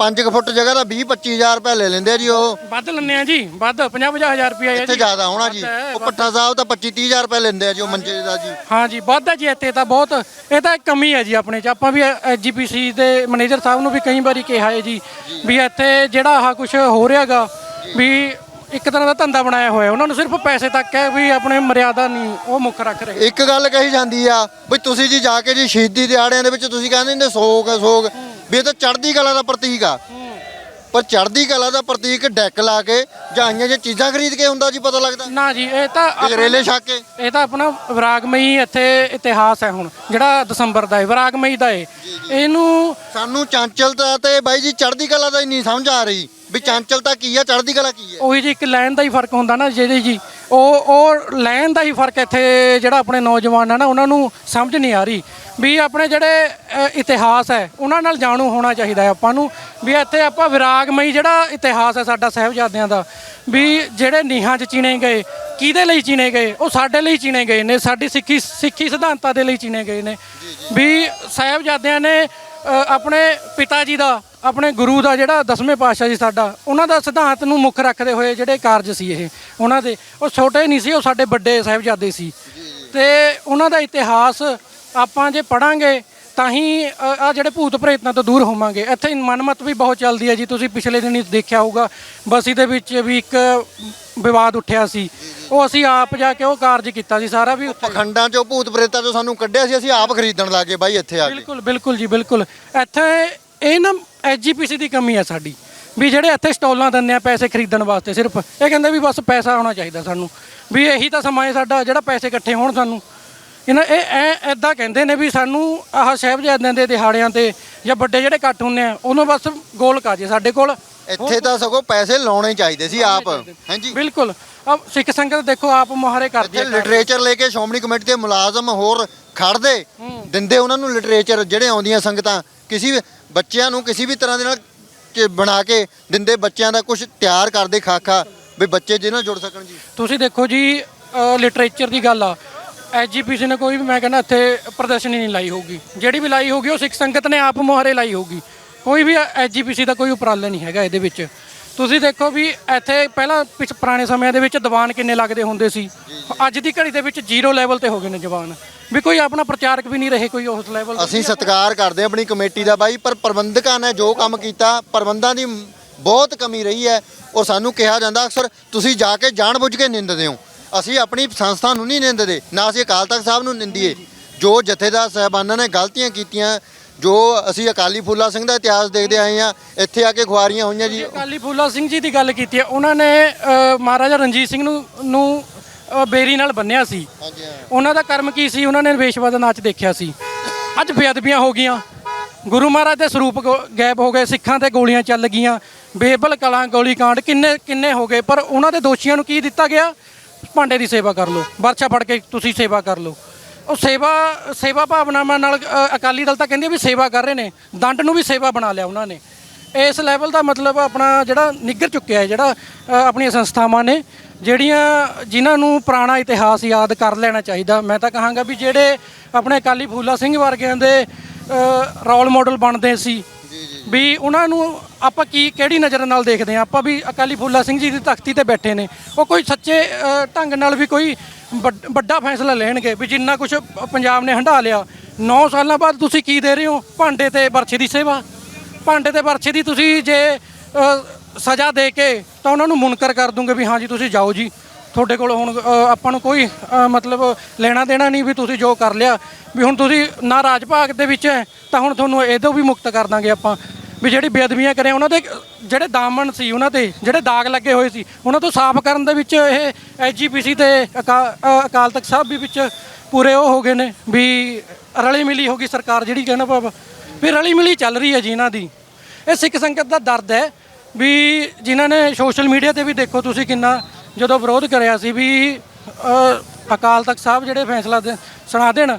5 ਫੁੱਟ ਜਗ੍ਹਾ ਦਾ 20 25000 ਰੁਪਏ ਲੈ ਲੈਂਦੇ ਆ ਜੀ ਉਹ। ਵੱਧ ਲੈਂਦੇ ਆ ਜੀ ਵੱਧ 50 50000 ਰੁਪਏ ਇੱਥੇ ਜੀ। ਜ਼ਿਆਦਾ ਹੋਣਾ ਜੀ। ਉਹ। ਪੱਠਾ ਸਾਹਿਬ ਤਾਂ 25 30000 ਰੁਪਏ ਲੈਂਦੇ ਆ ਜੀ ਉਹ ਮੰਜੇ ਦਾ ਜੀ। ਹਾਂ ਜੀ ਵੱਧ ਹੈ ਜੀ ਇੱਥੇ ਤਾਂ ਬਹੁਤ। ਇਹ ਤਾਂ ਇੱਕ ਕਮੀ ਹੈ ਜੀ ਆਪਣੇ ਚ। ਆਪਾਂ ਵੀ ਐਸਜੀਪੀਸੀ ਦੇ ਮੈਨੇਜਰ ਸਾਹਿਬ ਨੂੰ ਵੀ ਕਈ ਵਾਰੀ ਕਿਹਾ ਹੈ ਜੀ ਵੀ ਇੱਥੇ ਜਿਹੜਾ ਆਹ ਕੁਝ ਹੋ ਰਿਹਾਗਾ ਵੀ ਇੱਕ ਤਰ੍ਹਾਂ ਦਾ ਧੰਦਾ ਬਣਾਇਆ ਹੋਇਆ। ਉਹਨਾਂ ਨੂੰ ਸਿਰਫ ਪੈਸੇ ਤੱਕ ਹੈ ਵੀ ਆਪਣੇ ਮਰਿਆਦਾ ਨਹੀਂ ਉਹ ਮੁੱਖ ਰੱਖ ਰਹੇ। ਇੱਕ ਗੱਲ ਕਹੀ ਜਾਂਦੀ ਆ ਵੀ ਤੁਸੀਂ ਜੀ ਜਾ ਕੇ ਜੀ ਸ਼ਹੀਦੀ ਦਿਹਾੜਿਆਂ ਦੇ ਵਿੱਚ ਤੁਸੀਂ ਕਹਿੰਦੇ ਨੇ ਸੋਗ ਹੈ ਸੋਗ। ਵੀ ਇਹ ਤਾਂ ਚੜ੍ਹਦੀ ਕਲਾ ਦਾ ਪ੍ਰਤੀਕ ਆ। ਪਰ ਚੜ੍ਹਦੀ ਕਲਾ ਦਾ ਪ੍ਰਤੀਕ ਡੈਕ ਲਾ ਕੇ ਜਾਂ ਆਈਆਂ ਜੇ ਚੀਜ਼ਾਂ ਖਰੀਦ ਕੇ ਹੁੰਦਾ ਜੀ ਪਤਾ ਲੱਗਦਾ? ਨਾ ਜੀ ਇਹ ਤਾਂ ਗਜਰੇਲੇ ਛੱਕ ਕੇ। ਇਹ ਤਾਂ ਆਪਣਾ ਵਿਰਾਗਮਈ ਇੱਥੇ ਇਤਿਹਾਸ ਹੈ ਹੁਣ ਜਿਹੜਾ ਦਸੰਬਰ ਦਾ ਹੈ ਵਿਰਾਗਮਈ ਦਾ ਹੈ। ਇਹਨੂੰ ਸਾਨੂੰ ਚਾਂਚਲਤਾ ਤੇ ਬਾਈ ਜੀ ਚੜ੍ਹਦੀ ਕਲਾ ਦਾ ਹੀ ਨਹੀਂ ਸਮਝ ਆ ਰਹੀ। ਵੀ ਚੰਚਲਤਾ ਕੀ ਆ ਚੜ੍ਹਦੀ ਕਲਾ ਕੀ ਹੈ ਉਹੀ ਜੀ ਇੱਕ ਲਾਈਨ ਦਾ ਹੀ ਫ਼ਰਕ ਹੁੰਦਾ ਨਾ ਜਿਹੜੀ ਜੀ। ਉਹ ਉਹ ਲਾਈਨ ਦਾ ਹੀ ਫ਼ਰਕ ਇੱਥੇ ਜਿਹੜਾ ਆਪਣੇ ਨੌਜਵਾਨ ਹੈ ਨਾ ਉਹਨਾਂ ਨੂੰ ਸਮਝ ਨਹੀਂ ਆ ਰਹੀ। ਵੀ ਆਪਣੇ ਜਿਹੜੇ ਅ, ਇਤਿਹਾਸ ਹੈ ਉਹਨਾਂ ਨਾਲ ਜਾਣੂ ਹੋਣਾ ਚਾਹੀਦਾ ਹੈ ਆਪਾਂ ਨੂੰ। ਵੀ ਇੱਥੇ ਆਪਾਂ ਵਿਰਾਗਮਈ ਜਿਹੜਾ ਇਤਿਹਾਸ ਹੈ ਸਾਡਾ ਸਾਹਿਬਜ਼ਾਦਿਆਂ ਦਾ ਵੀ ਜਿਹੜੇ ਨੀਹਾਂ 'ਚ ਚਿਣੇ ਗਏ ਕਿਹਦੇ ਲਈ ਚਿਣੇ ਗਏ? ਉਹ ਸਾਡੇ ਲਈ ਚਿਣੇ ਗਏ ਨੇ ਸਾਡੀ ਸਿੱਖੀ ਸਿੱਖੀ ਸਿਧਾਂਤਾਂ ਦੇ ਲਈ ਚਿਣੇ ਗਏ ਨੇ। ਵੀ ਸਾਹਿਬਜ਼ਾਦਿਆਂ ਨੇ ਆਪਣੇ ਪਿਤਾ ਜੀ ਦਾ, ਆਪਣੇ ਗੁਰੂ ਦਾ ਜਿਹੜਾ ਦਸਵੇਂ ਪਾਤਸ਼ਾਹ ਜੀ ਸਾਡਾ, ਉਹਨਾਂ ਦਾ ਸਿਧਾਂਤ ਨੂੰ ਮੁੱਖ ਰੱਖਦੇ ਹੋਏ ਜਿਹੜੇ ਕਾਰਜ ਸੀ ਇਹ, ਉਹਨਾਂ ਦੇ। ਉਹ ਛੋਟੇ ਨਹੀਂ ਸੀ, ਉਹ ਸਾਡੇ ਵੱਡੇ ਸਾਹਿਬਜ਼ਾਦੇ ਸੀ। ਤੇ ਉਹਨਾਂ ਦਾ ਇਤਿਹਾਸ ਆਪਾਂ ਜੇ ਪੜਾਂਗੇ ਤਾਂ ਹੀ ਆ ਜਿਹੜੇ ਭੂਤ ਪ੍ਰੇਤਾਂ ਤੋਂ ਦੂਰ ਹੋਵਾਂਗੇ। ਇੱਥੇ ਮਨਮਤ ਵੀ ਬਹੁਤ ਚੱਲਦੀ ਹੈ ਜੀ, ਤੁਸੀਂ ਪਿਛਲੇ ਦਿਨੀ ਦੇਖਿਆ ਹੋਊਗਾ। ਬਸੀ ਦੇ ਵਿੱਚ ਵੀ ਇੱਕ ਵਿਵਾਦ ਉੱਠਿਆ ਸੀ। ਉਹ ਅਸੀਂ ਆਪ ਜਾ ਕੇ ਉਹ ਕਾਰਜ ਕੀਤਾ ਸੀ ਸਾਰਾ ਵੀ ਉੱਥੇ। ਪਖੰਡਾਂ ਚੋਂ ਭੂਤ ਪ੍ਰੇਤਾਂ ਚੋਂ ਸਾਨੂੰ ਕੱਢਿਆ ਸੀ ਅਸੀਂ ਆਪ ਖਰੀਦਣ ਲੱਗੇ ਬਾਈ ਇੱਥੇ ਆ ਕੇ। ਬਿਲਕੁਲ ਬਿਲਕੁਲ ਜੀ ਬਿਲਕੁਲ। ਇੱਥੇ ਇਹ ਨਾ ਐਜੀਪੀਸੀ ਦੀ ਕਮੀ ਹੈ ਸਾਡੀ ਵੀ ਜਿਹੜੇ ਇੱਥੇ ਸਟਾਲਾਂ ਦਿੰਦੇ ਆ ਪੈਸੇ ਖਰੀਦਣ ਵਾਸਤੇ ਸਿਰਫ ਇਹ ਕਹਿੰਦੇ ਵੀ ਬਸ ਪੈਸਾ ਆਉਣਾ ਚਾਹੀਦਾ ਸਾਨੂੰ ਵੀ ਇਹੀ ਤਾਂ ਸਮਾਂ ਹੈ ਸਾਡਾ ਜਿਹੜਾ ਪੈਸੇ ਇਕੱਠੇ ਹੋਣ ਸਾਨੂੰ। ਇਹਨਾਂ ਇਹ ਐ ਐਦਾਂ ਕਹਿੰਦੇ ਨੇ ਵੀ ਸਾਨੂੰ ਆਹ ਸਾਹਿਬਜ਼ਾਦਿਆਂ ਦੇ ਦਿਹਾੜਿਆਂ ਤੇ ਜਾਂ ਵੱਡੇ ਜਿਹੜੇ ਇਕੱਠ ਹੁੰਦੇ ਆ ਉਹਨੂੰ ਬਸ ਗੋਲਕ ਆ ਜੇ ਸਾਡੇ ਕੋਲ। ਇੱਥੇ ਤਾਂ ਸਗੋਂ ਪੈਸੇ ਲਾਉਣੇ ਚਾਹੀਦੇ ਸੀ ਆਪ। ਹਾਂਜੀ। ਬਿਲਕੁਲ। ਆ ਸਿੱਖ ਸੰਗਤ ਦੇਖੋ ਆਪ ਮੁਹਾਰੇ ਕਰਦੀ ਇੱਥੇ ਹੈ। ਲਿਟਰੇਚਰ ਲੈ ਕੇ ਸ਼੍ਰੋਮਣੀ ਕਮੇਟੀ ਦੇ ਮੁਲਾਜ਼ਮ ਹੋਰ ਖੜਦੇ ਦਿੰਦੇ ਉਹਨਾਂ ਨੂੰ ਲਿਟਰੇਚਰ ਜਿਹੜੇ ਆਉਂਦੀਆਂ ਸੰਗਤਾਂ ਕਿਸੇ ਵੀ ਬੱਚਿਆਂ ਨੂੰ ਕਿਸੇ ਵੀ ਤਰ੍ਹਾਂ ਦੇ ਨਾਲ ਕਿ ਬਣਾ ਕੇ ਦਿੰਦੇ ਬੱਚਿਆਂ ਦਾ ਕੁਝ ਤਿਆਰ ਕਰਦੇ ਖਾਖਾ ਵੀ ਬੱਚੇ ਜਿਹਦੇ ਨਾਲ ਜੁੜ ਸਕਣ ਜੀ। ਤੁਸੀਂ ਦੇਖੋ ਜੀ ਲਿਟਰੇਚਰ ਦੀ ਗੱਲ ਆ। ਐਜੀਪੀਸੀ ਨੇ ਕੋਈ ਵੀ ਮੈਂ ਕਹਿੰਦਾ ਇੱਥੇ ਪ੍ਰਦਰਸ਼ਨੀ ਨਹੀਂ ਲਾਈ ਹੋਊਗੀ। ਜਿਹੜੀ ਵੀ ਲਾਈ ਹੋਊਗੀ ਉਹ ਸਿੱਖ ਸੰਗਤ ਨੇ ਆਪ ਮੁਹਾਰੇ ਲਾਈ ਹੋਊਗੀ। ਕੋਈ ਵੀ ਐਜੀਪੀਸੀ ਦਾ ਕੋਈ ਉਪਰਾਲਾ ਨਹੀਂ ਹੈਗਾ ਇਹਦੇ ਵਿੱਚ। ਤੁਸੀਂ ਦੇਖੋ ਵੀ ਇੱਥੇ ਪਹਿਲਾਂ ਪਿਛ ਪੁਰਾਣੇ ਸਮਿਆਂ ਦੇ ਵਿੱਚ ਦੀਵਾਨ ਕਿੰਨੇ ਲੱਗਦੇ ਹੁੰਦੇ ਸੀ। ਅੱਜ ਦੀ ਘੜੀ ਦੇ ਵਿੱਚ ਜ਼ੀਰੋ ਲੈਵਲ ਤੇ ਹੋ ਗਏ ਨੇ ਦੀਵਾਨ। ਵੀ ਕੋਈ ਆਪਣਾ ਪ੍ਰਚਾਰਕ ਵੀ ਨਹੀਂ ਰਹੇ ਕੋਈ ਉਸ ਲੈਵਲ ਅਸੀਂ ਸਤਿਕਾਰ ਕਰਦੇ ਹਾਂ ਆਪਣੀ ਕਮੇਟੀ ਦਾ ਬਾਈ, ਪਰ ਪ੍ਰਬੰਧਕਾਂ ਨੇ ਜੋ ਕੰਮ ਕੀਤਾ, ਪ੍ਰਬੰਧਾਂ ਦੀ ਬਹੁਤ ਕਮੀ ਰਹੀ ਹੈ ਔਰ ਸਾਨੂੰ ਕਿਹਾ ਜਾਂਦਾ ਅਕਸਰ, ਤੁਸੀਂ ਜਾ ਕੇ ਜਾਣਬੁੱਝ ਕੇ ਨਿੰਦਦੇ ਹੋ। ਅਸੀਂ ਆਪਣੀ ਸੰਸਥਾ ਨੂੰ ਨਹੀਂ ਨਿੰਦਦੇ, ਨਾ ਅਸੀਂ ਅਕਾਲ ਤਖਤ ਸਾਹਿਬ ਨੂੰ ਨਿੰਦੀਏ। ਜੋ ਜਥੇਦਾਰ ਸਾਹਿਬਾਨਾਂ ਨੇ ਗਲਤੀਆਂ ਕੀਤੀਆਂ ਜੋ ਅਸੀਂ ਅਕਾਲੀ ਫੂਲਾ ਸਿੰਘ ਦਾ ਇਤਿਹਾਸ ਦੇਖਦੇ ਆਏ ਆ ਇੱਥੇ ਆ ਕੇ ਖੁਆਰੀਆਂ ਹੋਈਆਂ ਜੀ। ਅਕਾਲੀ ਫੂਲਾ ਸਿੰਘ ਜੀ ਦੀ ਗੱਲ ਕੀਤੀ ਹੈ ਉਹਨਾਂ ਨੇ ਅ, ਮਹਾਰਾਜਾ ਰਣਜੀਤ ਸਿੰਘ ਨੂੰ ਨੂੰ ਅ, ਬੇਰੀ ਨਾਲ ਬੰਨਿਆ ਸੀ। ਹਾਂਜੀ ਉਹਨਾਂ ਦਾ ਕਰਮ ਕੀ ਸੀ? ਉਹਨਾਂ ਨੇ ਵੇਸ਼ਵਾ ਦਾ ਨਾਚ ਦੇਖਿਆ ਸੀ। ਅੱਜ ਬੇਅਦਬੀਆਂ ਹੋ ਗਈਆਂ। ਗੁਰੂ ਮਹਾਰਾਜ ਦੇ ਸਰੂਪ ਗੋ- ਗਾਇਬ ਹੋ ਗਏ ਸਿੱਖਾਂ ਤੇ ਗੋਲੀਆਂ ਚੱਲ ਗਈਆਂ। ਬੇਬਲ ਕਲਾਂ ਗੋਲੀ ਕਾਂਡ ਕਿੰਨੇ ਕਿੰਨੇ ਹੋ ਗਏ। ਪਰ ਉਹਨਾਂ ਦੇ ਦੋਸ਼ੀਆਂ ਨੂੰ ਕੀ ਦਿੱਤਾ ਗਿਆ? ਭਾਂਡੇ ਦੀ ਸੇਵਾ ਕਰ ਲਓ। ਵਰਛਾ ਫੜ ਕੇ ਤੁਸੀਂ ਸੇਵਾ ਕਰ ਲਓ। ਉਹ ਸੇਵਾ ਸੇਵਾ ਭਾਵਨਾਵਾਂ ਨਾਲ ਅ, ਅਕਾਲੀ ਦਲ ਤਾਂ ਕਹਿੰਦੇ ਆ ਵੀ ਸੇਵਾ ਕਰ ਰਹੇ ਨੇ। ਦੰਡ ਨੂੰ ਵੀ ਸੇਵਾ ਬਣਾ ਲਿਆ ਉਹਨਾਂ ਨੇ। ਇਸ ਲੈਵਲ ਦਾ ਮਤਲਬ ਆਪਣਾ ਜਿਹੜਾ ਨਿੱਘਰ ਚੁੱਕਿਆ ਹੈ ਜਿਹੜਾ ਅ, ਆਪਣੀਆਂ ਸੰਸਥਾਵਾਂ ਨੇ ਜਿਹੜੀਆਂ ਜਿਨ੍ਹਾਂ ਨੂੰ ਪੁਰਾਣਾ ਇਤਿਹਾਸ ਯਾਦ ਕਰ ਲੈਣਾ ਚਾਹੀਦਾ। ਮੈਂ ਤਾਂ ਕਹਾਂਗਾ ਵੀ ਜਿਹੜੇ ਆਪਣੇ ਅਕਾਲੀ ਫੂਲਾ ਸਿੰਘ ਵਰਗਿਆਂ ਦੇ ਰੋਲ ਮਾਡਲ ਬਣਦੇ ਸੀ ਵੀ ਉਹਨਾਂ ਨੂੰ ਆਪਾਂ ਕੀ, ਕਿਹੜੀ ਨਜ਼ਰ ਨਾਲ ਦੇਖਦੇ ਆ ਆਪਾਂ ਵੀ ਅਕਾਲੀ ਫੂਲਾ ਸਿੰਘ ਜੀ ਦੀ ਤਖਤੀ ਤੇ ਬੈਠੇ ਨੇ। ਉਹ ਕੋਈ ਸੱਚੇ ਢੰਗ ਨਾਲ ਵੀ ਕੋਈ ਵੱਡ- ਵੱਡਾ ਫੈਸਲਾ ਲੈਣਗੇ ਵੀ ਜਿੰਨਾ ਕੁਝ ਪੰਜਾਬ ਨੇ ਹੰਢਾ ਲਿਆ। 9 ਸਾਲਾਂ ਬਾਅਦ ਤੁਸੀਂ ਕੀ ਦੇ ਰਹੇ ਹੋ? ਭਾਂਡੇ ਤੇ ਵਰਛੇ ਦੀ ਸੇਵਾ। ਭਾਂਡੇ ਤੇ ਵਰਛੇ ਦੀ ਤੁਸੀਂ ਜੇ ਸਜ਼ਾ ਦੇ ਕੇ ਤਾਂ ਉਹਨਾਂ ਨੂੰ ਮੁਨਕਰ ਕਰ ਦੂੰਗੇ ਵੀ ਹਾਂ ਜੀ, ਤੁਸੀਂ ਜਾਓ ਜੀ। ਤੁਹਾਡੇ ਕੋਲ ਹੁਣ ਅ, ਆਪਾਂ ਨੂੰ ਕੋਈ ਅ, ਮਤਲਬ ਲੈਣਾ ਦੇਣਾ ਨਹੀਂ ਵੀ ਤੁਸੀਂ ਜੋ ਕਰ ਲਿਆ। ਵੀ ਹੁਣ ਤੁਸੀਂ ਨਾ ਰਾਜ ਭਾਗ ਦੇ ਵਿੱਚ ਹੈ ਤਾਂ ਹੁਣ ਤੁਹਾਨੂੰ ਇਹਦੋਂ ਵੀ ਮੁਕਤ ਕਰ ਦਾਂਗੇ ਆਪਾਂ। ਵੀ ਜਿਹੜੀ ਬੇਅਦਬੀਆਂ ਕਰੇ ਉਹਨਾਂ ਦੇ ਜਿਹੜੇ ਦਾਮਨ ਸੀ ਉਹਨਾਂ ਤੇ ਜਿਹੜੇ ਦਾਗ ਲੱਗੇ ਹੋਏ ਸੀ ਉਹਨਾਂ ਤੋਂ ਸਾਫ਼ ਕਰਨ ਦੇ ਵਿੱਚ ਇਹ ਐਜੀਪੀਸੀ ਤੇ ਅਕਾ- ਅ, ਅਕਾਲ ਤਖਤ ਸਾਹਿਬ ਵੀ ਵਿੱਚ ਪੂਰੇ ਉਹ ਹੋ ਗਏ ਨੇ ਵੀ ਰਲੀ ਮਿਲੀ ਹੋ ਗਈ ਸਰਕਾਰ ਜਿਹੜੀ ਕਹਿਣਾ ਭਾਵ। ਵੀ ਰਲੀ ਮਿਲੀ ਚੱਲ ਰਹੀ ਹੈ ਜੀ ਇਹਨਾਂ ਦੀ। ਇਹ ਸਿੱਖ ਸੰਗਤ ਦਾ ਦਰਦ ਹੈ ਵੀ ਜਿਨ੍ਹਾਂ ਨੇ ਸੋਸ਼ਲ ਮੀਡੀਆ ਤੇ ਵੀ ਦੇਖੋ ਤੁਸੀਂ ਕਿੰਨਾ ਜਦੋਂ ਵਿਰੋਧ ਕਰਿਆ ਸੀ ਵੀ ਅਕਾਲ ਤਖਤ ਸਾਹਿਬ ਜਿਹੜੇ ਫੈਸਲਾ ਸੁਣਾ ਦੇਣ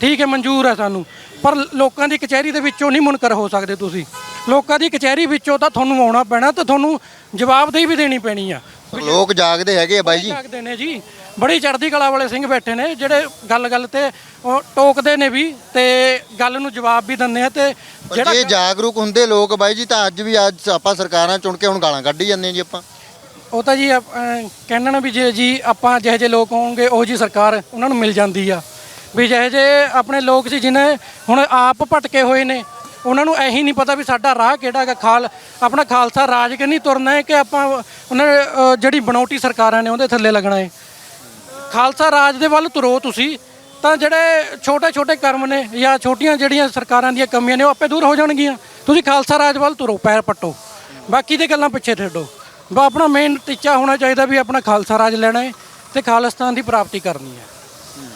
ਠੀਕ ਹੈ ਮਨਜ਼ੂਰ ਹੈ ਸਾਨੂੰ। ਪਰ ਲੋਕਾਂ ਦੀ ਕਚਹਿਰੀ ਦੇ ਵਿੱਚੋਂ ਨਹੀਂ ਮੁਨਕਰ ਹੋ ਸਕਦੇ ਤੁਸੀਂ। ਲੋਕਾਂ ਦੀ ਕਚਹਿਰੀ ਵਿੱਚੋਂ ਤਾਂ ਤੁਹਾਨੂੰ ਆਉਣਾ ਪੈਣਾ ਤੇ ਤੁਹਾਨੂੰ ਜਵਾਬਦੇਹੀ ਵੀ ਦੇਣੀ ਪੈਣੀ ਆ। ਲੋਕ ਜਾਗਦੇ ਹੈਗੇ ਆ ਬਾਈ ਜੀ। ਲੱਗਦੇ ਨੇ ਜੀ। ਬੜੀ ਚੜ੍ਹਦੀ ਕਲਾ ਵਾਲੇ ਸਿੰਘ ਬੈਠੇ ਨੇ ਜਿਹੜੇ ਗੱਲ-ਗੱਲ ਤੇ ਉਹ ਟੋਕਦੇ ਨੇ ਵੀ ਤੇ ਗੱਲ ਨੂੰ ਜਵਾਬ ਵੀ ਦਿੰਦੇ ਆ ਤੇ ਜੇ ਜਾਗਰੂਕ ਹੁੰਦੇ ਲੋਕ ਬਾਈ ਜੀ ਤਾਂ ਅੱਜ ਵੀ ਅੱਜ ਆਪਾਂ ਸਰਕਾਰਾਂ ਚੁਣ ਕੇ ਹੁਣ ਗਾਲਾਂ ਕੱਢੀ ਜਾਂਦੇ ਜੀ ਆਪਾਂ। ਉਹ ਤਾਂ ਜੀ ਆਪ- ਅਹ ਕਹਿਣਾ ਵੀ ਜੇ ਜੀ ਆਪਾਂ ਜਿਹੇ ਜਿਹੇ ਲੋਕ ਹੋਣਗੇ ਉਹ ਜੀ ਸਰਕਾਰ ਉਹਨਾਂ ਨੂੰ ਮਿਲ ਜਾਂਦੀ ਆ। ਵੀ ਜਿਹੇ ਜਿਹੇ ਆਪਣੇ ਲੋਕ ਸੀ ਜਿਨੇ ਹੁਣ ਆਪ ਭਟਕੇ ਹੋਏ ਨੇ, ਉਹਨਾਂ ਨੂੰ ਇਹੀ ਨਹੀਂ ਪਤਾ ਵੀ ਸਾਡਾ ਰਾਹ ਕਿਹੜਾ ਹੈਗਾ। ਖਾਲ, ਆਪਣਾ ਖਾਲਸਾ ਰਾਜ ਕਿ ਨਹੀਂ ਤੁਰਨਾ ਹੈ ਕਿ ਆਪਾਂ ਉਹਨਾਂ ਜਿਹੜੀ ਬਣਾਉਟੀ ਸਰਕਾਰਾਂ ਨੇ ਉਹਦੇ ਥੱਲੇ ਲੱਗਣਾ ਹੈ। ਖਾਲਸਾ ਰਾਜ ਦੇ ਵੱਲ ਤੁਰੋ ਤੁਸੀਂ, ਤਾਂ ਜਿਹੜੇ ਛੋਟੇ ਛੋਟੇ ਕਰਮ ਨੇ ਜਾਂ ਛੋਟੀਆਂ ਜਿਹੜੀਆਂ ਸਰਕਾਰਾਂ ਦੀਆਂ ਕਮੀਆਂ ਨੇ, ਉਹ ਆਪੇ ਦੂਰ ਹੋ ਜਾਣਗੀਆਂ। ਤੁਸੀਂ ਖਾਲਸਾ ਰਾਜ ਵੱਲ ਤੁਰੋ, ਪੈਰ ਪੱਟੋ। ਬਾਕੀ ਦੇ ਗੱਲਾਂ ਪਿੱਛੇ ਛੱਡੋ। ਬਾ ਆਪਣਾ ਮੇਨ ਟੀਚਾ ਹੋਣਾ ਚਾਹੀਦਾ ਵੀ ਆਪਣਾ ਖਾਲਸਾ ਰਾਜ ਲੈਣਾ ਹੈ ਤੇ ਖਾਲਿਸਤਾਨ ਦੀ ਪ੍ਰਾਪਤੀ ਕਰਨੀ ਹੈ।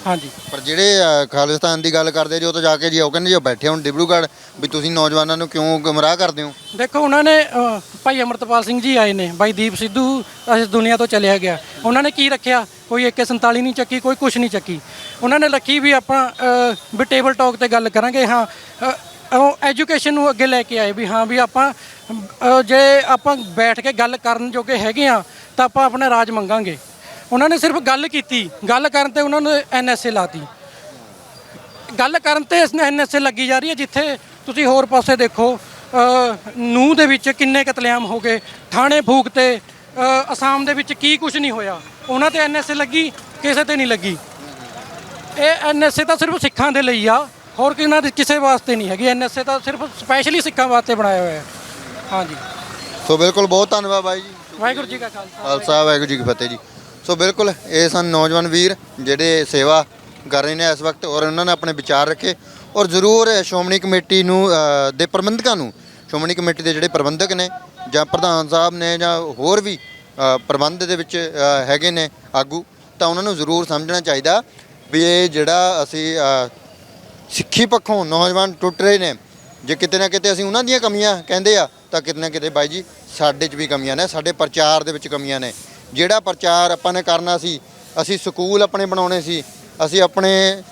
ਹਾਂਜੀ। ਪਰ ਜਿਹੜੇ ਅ, ਖਾਲਿਸਤਾਨ ਦੀ ਗੱਲ ਕਰਦੇ ਜੀ ਉਹ ਤਾਂ ਜਾ ਕੇ ਜੀ ਉਹ ਕਹਿੰਦੇ ਜੀ ਉਹ ਬੈਠੇ ਹੁਣ ਡਿਬਰੂਗੜ੍ਹ ਵੀ ਤੁਸੀਂ ਨੌਜਵਾਨਾਂ ਨੂੰ ਕਿਉਂ ਗੁੰਮਰਾਹ ਕਰਦੇ ਹੋ? ਦੇਖੋ ਉਹਨਾਂ ਨੇ ਭਾਈ ਅਮਰਤਪਾਲ ਸਿੰਘ ਜੀ ਆਏ ਨੇ ਬਾਈ ਦੀਪ ਸਿੱਧੂ ਇਸ ਦੁਨੀਆ ਤੋਂ ਚਲਿਆ ਗਿਆ। ਉਹਨਾਂ ਨੇ ਕੀ ਰੱਖਿਆ? ਕੋਈ AK47 ਨਹੀਂ ਚੱਕੀ ਕੋਈ ਕੁਝ ਨਹੀਂ ਚੱਕੀ। ਉਹਨਾਂ ਨੇ ਰੱਖੀ ਵੀ ਆਪਾਂ ਵੀ ਟੇਬਲ ਟਾਕ ਤੇ ਗੱਲ ਕਰਾਂਗੇ ਹਾਂ ਉਹ ਐਜੂਕੇਸ਼ਨ ਨੂੰ ਅੱਗੇ ਲੈ ਕੇ ਆਏ ਵੀ ਹਾਂ ਵੀ ਆਪਾਂ ਅ, ਜੇ ਆਪਾਂ ਬੈਠ ਕੇ ਗੱਲ ਕਰਨ ਜੋਗੇ ਹੈਗੇ ਆ ਤਾਂ ਆਪਾਂ ਆਪਣਾ ਰਾਜ ਮੰਗਾਂਗੇ। ਉਹਨਾਂ ਨੇ ਸਿਰਫ ਗੱਲ ਕੀਤੀ ਗੱਲ ਕਰਨ ਤੇ ਉਹਨਾਂ ਨੇ ਐਨਐਸਏ ਲਾਤੀ। ਗੱਲ ਕਰਨ ਤੇ ਇਸ ਐਨਐਸਏ ਲੱਗੀ ਜਾ ਰਹੀ ਹੈ ਜਿੱਥੇ ਤੁਸੀਂ ਹੋਰ ਪਾਸੇ ਦੇਖੋ ਨੂੰ ਦੇ ਵਿੱਚ ਕਿੰਨੇ ਕਤਲੇਆਮ ਹੋ ਗਏ ਥਾਣੇ ਫੂਕ ਤੇ ਅ, ਅਸਾਮ ਦੇ ਵਿੱਚ ਕੀ ਕੁਝ ਨਹੀਂ ਹੋਇਆ। ਉਹਨਾਂ ਤੇ ਐਨਐਸਏ ਲੱਗੀ ਕਿਸੇ ਤੇ ਨਹੀਂ ਲੱਗੀ। ਇਹ ਐਨਐਸਏ ਤਾਂ ਸਿਰਫ ਸਿੱਖਾਂ ਦੇ ਲਈ ਆ ਹੋਰ ਕਿਹਨਾਂ ਦੇ ਕਿਸੇ ਵਾਸਤੇ ਨਹੀਂ ਹੈਗੀ। ਐਨਐਸਏ ਤਾਂ ਸਿਰਫ ਸਪੈਸ਼ਲੀ ਸਿੱਖਾਂ ਵਾਸਤੇ ਬਣਾਇਆ ਹੋਇਆ ਹੈ। ਹਾਂਜੀ। ਸੋ ਬਿਲਕੁਲ ਬਹੁਤ ਧੰਨਵਾਦ ਬਾਈ ਜੀ। ਵਾਹਿਗੁਰੂ ਜੀ ਕਾ ਖਾਲਸਾ। ਖਾਲਸਾ ਵਾਹਿਗੁਰੂ ਜੀ ਕੀ ਫਤਿਹ ਜੀ। ਸੋ ਬਿਲਕੁਲ ਇਹ ਸਨ ਨੌਜਵਾਨ ਵੀਰ ਜਿਹੜੇ ਸੇਵਾ ਕਰ ਰਹੇ ਨੇ ਇਸ ਵਕਤ ਔਰ ਉਹਨਾਂ ਨੇ ਆਪਣੇ ਵਿਚਾਰ ਰੱਖੇ। ਔਰ ਜ਼ਰੂਰ ਸ਼੍ਰੋਮਣੀ ਕਮੇਟੀ ਨੂੰ ਦੇ ਪ੍ਰਬੰਧਕਾਂ ਨੂੰ ਸ਼੍ਰੋਮਣੀ ਕਮੇਟੀ ਦੇ ਜਿਹੜੇ ਪ੍ਰਬੰਧਕ ਨੇ ਜਾਂ ਪ੍ਰਧਾਨ ਸਾਹਿਬ ਨੇ ਜਾਂ ਹੋਰ ਵੀ ਪ੍ਰਬੰਧ ਦੇ ਵਿੱਚ ਹੈਗੇ ਨੇ ਆਗੂ ਤਾਂ ਉਹਨਾਂ ਨੂੰ ਜ਼ਰੂਰ ਸਮਝਣਾ ਚਾਹੀਦਾ ਵੀ ਇਹ ਜਿਹੜਾ ਅਸੀਂ ਸਿੱਖੀ ਪੱਖੋਂ ਨੌਜਵਾਨ ਟੁੱਟ ਰਹੇ ਨੇ ਜੇ ਕਿਤੇ ਨਾ ਕਿਤੇ ਅਸੀਂ ਉਹਨਾਂ ਦੀਆਂ ਕਮੀਆਂ ਕਹਿੰਦੇ ਆ ਤਾਂ ਕਿਤੇ ਨਾ ਕਿਤੇ ਬਾਈ ਜੀ ਸਾਡੇ 'ਚ ਵੀ ਕਮੀਆਂ ਨੇ, ਸਾਡੇ ਪ੍ਰਚਾਰ ਦੇ ਵਿੱਚ ਕਮੀਆਂ ਨੇ। ਜਿਹੜਾ ਪ੍ਰਚਾਰ ਆਪਾਂ ਨੇ ਕਰਨਾ ਸੀ, ਅਸੀਂ ਸਕੂਲ ਆਪਣੇ ਬਣਾਉਣੇ ਸੀ, ਅਸੀਂ ਆਪਣੇ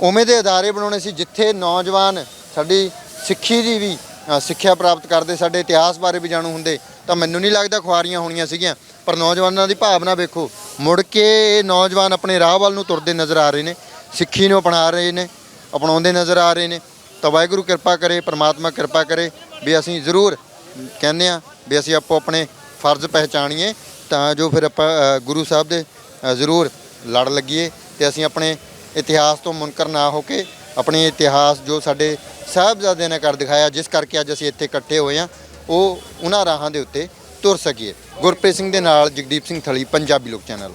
ਉਵੇਂ ਦੇ ਅਦਾਰੇ ਬਣਾਉਣੇ ਸੀ ਜਿੱਥੇ ਨੌਜਵਾਨ ਸਾਡੀ ਸਿੱਖੀ ਦੀ ਵੀ ਸਿੱਖਿਆ ਪ੍ਰਾਪਤ ਕਰਦੇ, ਸਾਡੇ ਇਤਿਹਾਸ ਬਾਰੇ ਵੀ ਜਾਣੂ ਹੁੰਦੇ, ਤਾਂ ਮੈਨੂੰ ਨਹੀਂ ਲੱਗਦਾ ਖੁਆਰੀਆਂ ਹੋਣੀਆਂ ਸੀਗੀਆਂ। ਪਰ ਨੌਜਵਾਨਾਂ ਦੀ ਭਾਵਨਾ ਵੇਖੋ, ਮੁੜ ਕੇ ਇਹ ਨੌਜਵਾਨ ਆਪਣੇ ਰਾਹ ਵੱਲ ਨੂੰ ਤੁਰਦੇ ਨਜ਼ਰ ਆ ਰਹੇ ਨੇ, ਸਿੱਖੀ ਨੂੰ ਅਪਣਾ ਰਹੇ ਨੇ, ਅਪਣਾਉਂਦੇ ਨਜ਼ਰ ਆ ਰਹੇ ਨੇ। ਤਾਂ ਵਾਹਿਗੁਰੂ ਕਿਰਪਾ ਕਰੇ, ਪ੍ਰਮਾਤਮਾ ਕਿਰਪਾ ਕਰੇ ਵੀ ਅਸੀਂ ਜ਼ਰੂਰ ਕਹਿੰਦੇ ਆ ਵੀ ਅਸੀਂ ਆਪੋ ਆਪਣੇ ਫਰਜ਼ ਪਹਿਚਾਣੀਏ ਤਾਂ ਜੋ ਫਿਰ ਆਪਾਂ ਅ, ਗੁਰੂ ਸਾਹਿਬ ਦੇ ਅ, ਜ਼ਰੂਰ ਲੜ ਲੱਗੀਏ ਤੇ ਅਸੀਂ ਆਪਣੇ ਇਤਿਹਾਸ ਤੋਂ ਮੁਨਕਰ ਨਾ ਹੋ ਕੇ ਆਪਣੇ ਇਤਿਹਾਸ ਜੋ ਸਾਡੇ ਸਾਹਿਬਜ਼ਾਦਿਆਂ ਨੇ ਕਰ ਦਿਖਾਇਆ ਜਿਸ ਕਰਕੇ ਅੱਜ ਅਸੀਂ ਇੱਥੇ ਇਕੱਠੇ ਹੋਏ ਆ ਉਹ ਉਹਨਾਂ ਰਾਹਾਂ ਦੇ ਉੱਤੇ ਤੁਰ ਸਕੀਏ। ਗੁਰਪ੍ਰੀਤ ਸਿੰਘ ਦੇ ਨਾਲ ਜਗਦੀਪ ਸਿੰਘ ਥਲੀ ਪੰਜਾਬੀ ਲੋਕ ਚੈਨਲ।